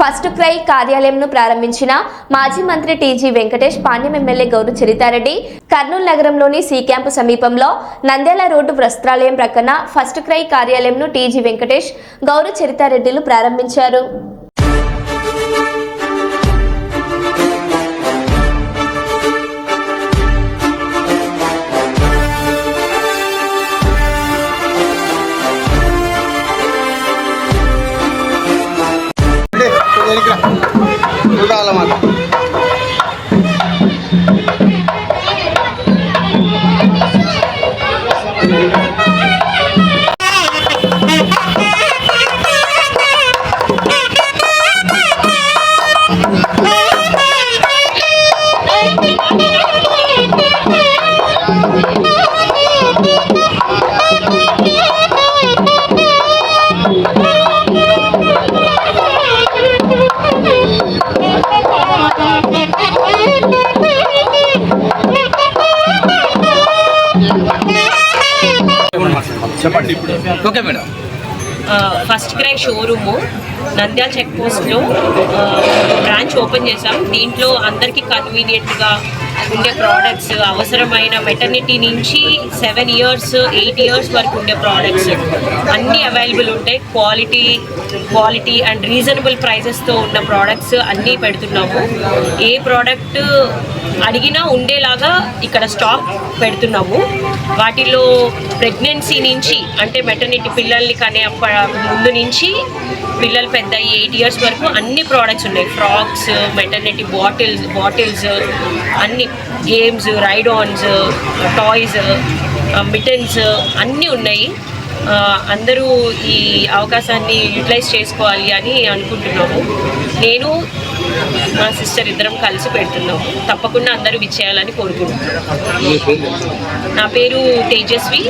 First cry కార్యాలయంను ప్రారంభించిన మాజీ మంత్రి టీజీ వెంకటేష్ పాణ్యం ఎమ్మెల్యే గౌరు చరితారెడ్డి కర్నూలు నగరంలోని సి క్యాంపు సమీపంలో నంద్యాల రోడ్డు వస్త్రాలయం ప్రక్కన ఫస్ట్ క్రై కార్యాలయంను టీజీ వెంకటేష్ గౌరు చరితారెడ్డిలు ప్రారంభించారు. చెప్పండి. ఇప్పుడు okay madam. FirstCry showroom Nandyal check పోస్ట్లో బ్రాంచ్ ఓపెన్ చేసాం దీంట్లో అందరికీ కన్వీనియంట్గా ఉండే ప్రోడక్ట్స్ అవసరమైన మెటర్నిటీ నుంచి సెవెన్ ఇయర్స్ ఎయిట్ ఇయర్స్ వరకు ఉండే ప్రోడక్ట్స్ అన్నీ అవైలబుల్ ఉంటాయి క్వాలిటీ క్వాలిటీ అండ్ రీజనబుల్ ప్రైజెస్తో ఉన్న ప్రోడక్ట్స్ అన్నీ పెడుతున్నాము. ఏ ప్రోడక్ట్ అడిగినా ఉండేలాగా ఇక్కడ స్టాక్ పెడుతున్నాము. వాటిలో ప్రెగ్నెన్సీ నుంచి అంటే మెటర్నిటీ పిల్లల్ని కనే ముందు నుంచి పిల్లలు పెద్ద ఎయిట్ ఇయర్స్ వరకు అన్ని ప్రోడక్ట్స్ ఉన్నాయి. ఫ్రాక్స్ మెటర్నిటీ బాటిల్స్ బాటిల్స్ అన్ని games ride ons toys mittens అన్నీ ఉన్నాయి. అందరూ ఈ అవకాశాన్ని యూటిలైజ్ చేసుకోవాలి అని అనుకుంటున్నాము. నేను మా సిస్టర్ ఇద్దరం కలిసి పెడుతున్నాము. తప్పకుండా అందరూ విచ్చేయాలని కోరుకుంటున్నాను నా పేరు తేజస్వి.